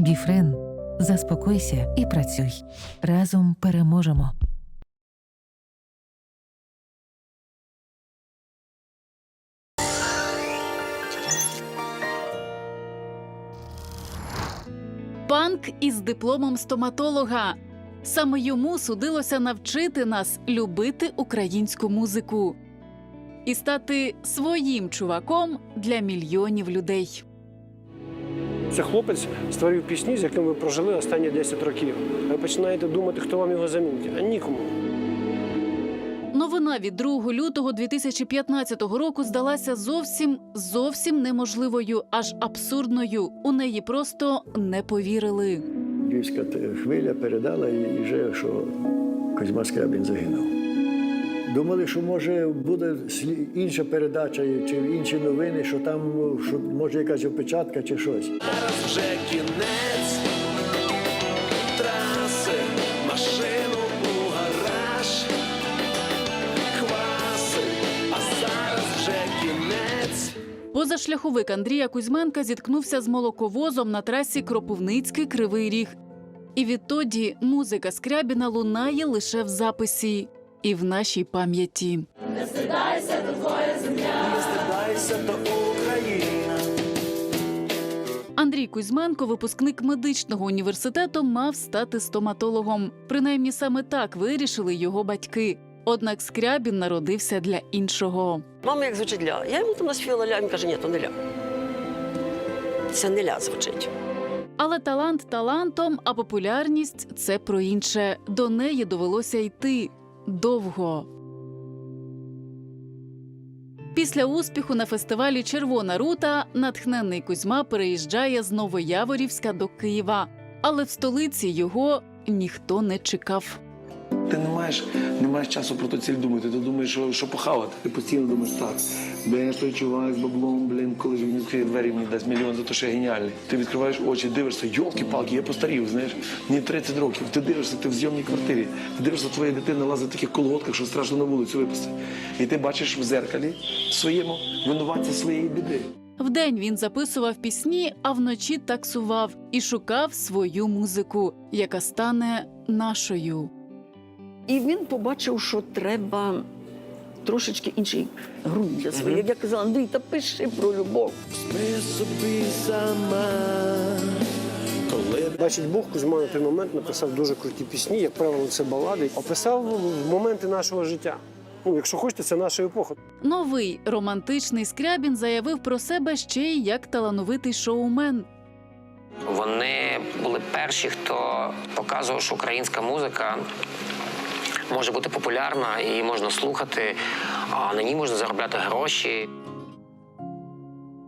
Біфрен. Заспокойся і працюй. Разом переможемо. Панк із дипломом стоматолога. Саме йому судилося навчити нас любити українську музику і стати своїм чуваком для мільйонів людей. Це хлопець створив пісні, з якими ви прожили останні 10 років. Ви починаєте думати, хто вам його замінить, а нікому. Новина від 2 лютого 2015 року здалася зовсім зовсім неможливою, аж абсурдною. У неї просто не повірили. Львівська хвиля передала і вже, що Козьма Скрябін загинув. Думали, що може буде інша передача чи інші новини, що там що може якась опечатка чи щось. Зараз вже кінець траси, машину у гараж, кваси, а зараз вже кінець. Позашляховик Андрія Кузьменка зіткнувся з молоковозом на трасі Кропивницький Кривий Ріг. І відтоді музика Скрябіна лунає лише в записі і в нашій пам'яті. Не стидайся, то Україна. Андрій Кузьменко, випускник медичного університету, мав стати стоматологом. Принаймні саме так вирішили його батьки. Однак Скрябін народився для іншого. Мама як звучить ля. Я йому там наспівала ля, він каже, ні, то не ля. Це не ля звучить. Але талант талантом, а популярність це про інше. До неї довелося йти довго. Після успіху на фестивалі Червона рута натхненний Кузьма переїжджає з Новояворівська до Києва. Але в столиці його ніхто не чекав. Ти не маєш, не маєш часу про ту ціль думати. Ти думаєш, що, що похавати. Ти постійно думаєш так. Бо я той чувак з баблом, блін, коли ж він відкриє двері, мені дасть мільйон за те, що я геніальний. Ти відкриваєш очі, дивишся, йолки-палки, я постарів, знаєш, мені 30 років. Ти дивишся, ти в зйомній квартирі. Ти дивишся, твоя дитина лазить в таких колготках, що страшно на вулицю випустити. І ти бачиш в зеркалі своєму винуватця своєї біди. Вдень він записував пісні, а вночі таксував і шукав свою музику, яка стане нашою. І він побачив, що треба трошечки інший ґрунт для своєї. Як я казала, Андрій, та пиши про любов. Ми собі сама, Бачить Бог, Кузьма на той момент написав дуже круті пісні, як правило, це балади. Описав в моменти нашого життя. Ну, якщо хочете, це наша епоха. Новий романтичний Скрябін заявив про себе ще й як талановитий шоумен. Вони були перші, хто показував, що українська музика може бути популярна, її можна слухати, а на ній можна заробляти гроші.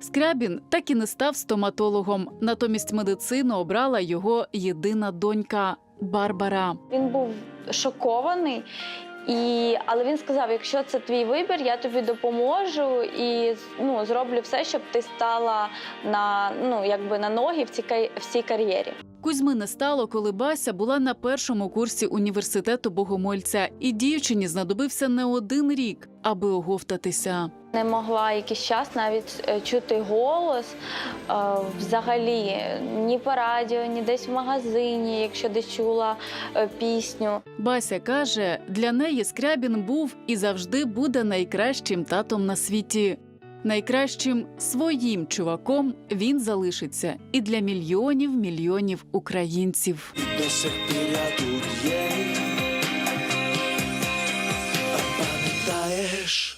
Скрябін так і не став стоматологом. Натомість медицину обрала його єдина донька Барбара. Він був шокований. І, але він сказав: якщо це твій вибір, я тобі допоможу і ну, зроблю все, щоб ти стала на, ну, якби на ноги в цій, в цій кар'єрі. Кузьми не стало, коли Бася була на першому курсі університету Богомольця, і дівчині знадобився не один рік, аби оговтатися. Не могла якийсь час навіть е, чути голос е, взагалі ні по радіо, ні десь в магазині, якщо десь чула е, пісню. Бася каже, для неї Скрябін був і завжди буде найкращим татом на світі. Найкращим своїм чуваком він залишиться і для мільйонів мільйонів українців. до сих пір я тут є. А пам'ятаєш?